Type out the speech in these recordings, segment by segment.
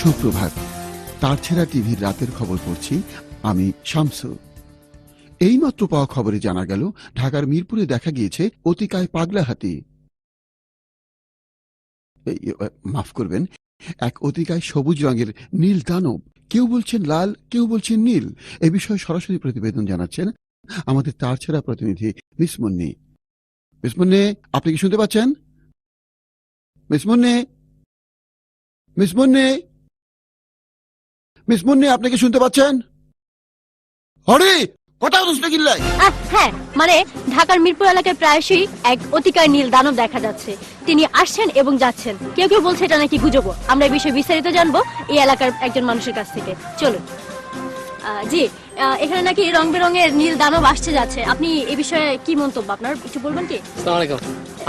সুপ্রভাত। তার ছেড়া টিভির রাতের খবর পড়ছি আমি, শামসু। এইমাত্র পাওয়া খবরে জানা গেল, ঢাকার মিরপুরে দেখা গিয়েছে অতিকায় পাগলা হাতি। মাফ করবেন, এক অতিকায় সবুজ রঙের নীল দানব। কেউ বলছেন লাল, কেউ বলছেন নীল। এ বিষয়ে সরাসরি প্রতিবেদন জানাচ্ছেন আমাদের তার ছেড়া প্রতিনিধি মিস মুন্নি। মিস মুন্নি, আপনি কি শুনতে পাচ্ছেন? মিস মুন্নি? মিস মুন্নি আপনি কি শুনতে পাচ্ছেন? হরি কথা বুঝতে কিনলাই আহ, হ্যাঁ মানে ঢাকার মিরপুর এলাকায় প্রায়শই এক অতিকায় নীল দানব দেখা যাচ্ছে। তিনি আসছেন এবং যাচ্ছেন। কেউ কেউ বলছে এটা নাকি গুজব। আমরা এই বিষয়ে বিস্তারিত জানব এই এলাকার একজন মানুষের কাছ থেকে। চলুন। আহ, জি আহ, এখানে নাকি রং বেরঙের নীল দানব আসছে যাচ্ছে। আপনি এই বিষয়ে কি মন্তব্য? আপনার কিছু বলবেন কি? আসসালামু আলাইকুম।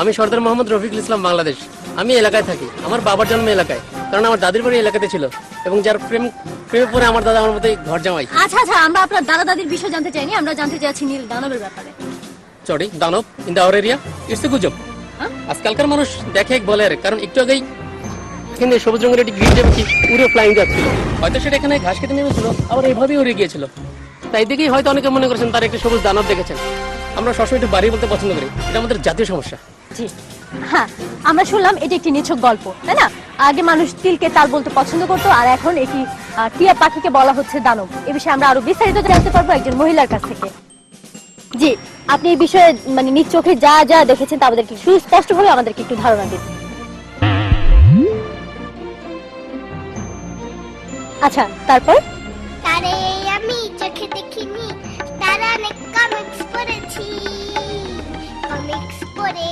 আমি সর্দার মোহাম্মদ রফিকুল ইসলাম বাংলাদেশ। আমি এই এলাকায় থাকি। আমার বাবার জন্ম এলাকায় কারণ আমার দাদির বাড়ি এই এলাকাতে ছিল। এবং যার প্রেম প্রেমে পরে আমার দাদা আমার মতোই ঘর জামাই। আচ্ছা আচ্ছা আমরা আপনার দাদা দাদির বিষয় জানতে চাইনি আমরা জানতে চাইছি নীল দানবের ব্যাপারে। সরি দানব in the our area it's a গুজব? আজকালকার মানুষ দেখে এক বলে আর কারণ একটু আগেই এখানে সবুজ রঙের একটি গ্রিন কি উড়ে ফ্লাইং যাচ্ছিল হয়তো সেটা এখানে ঘাস খেতে নেমেছিল আবার এইভাবেই উড়ে গিয়েছিল। তাই দেখেই হয়তো অনেকে মনে করেছেন তার একটি সবুজ দানব দেখেছেন। আমরা সবসময় একটু বাড়ি বলতে পছন্দ করি এটা আমাদের জাতীয় সমস্যা। জি। হ্যাঁ আমরা শুনলাম এটি একটি নিছক গল্প, তাই না? আগে মানুষ তিলকে তাল বলতে পছন্দ করতো, আর এখন এটি টিয়া পাখিকে বলা হচ্ছে দানব। এ বিষয়ে আমরা আরও বিস্তারিত জানতে পারব একজন মহিলার কাছ থেকে। জি, আপনি এই বিষয়ে মানে নিজ চোখে যা যা দেখেছেন তা আমাদেরকে সুস্পষ্ট ভাবে আমাদেরকে একটু ধারণা দিন। আচ্ছা তারপর? তারে আমি চোখে দেখিনি, তারা অনেক কমিক্স পড়েছি। কমিক্স পড়ে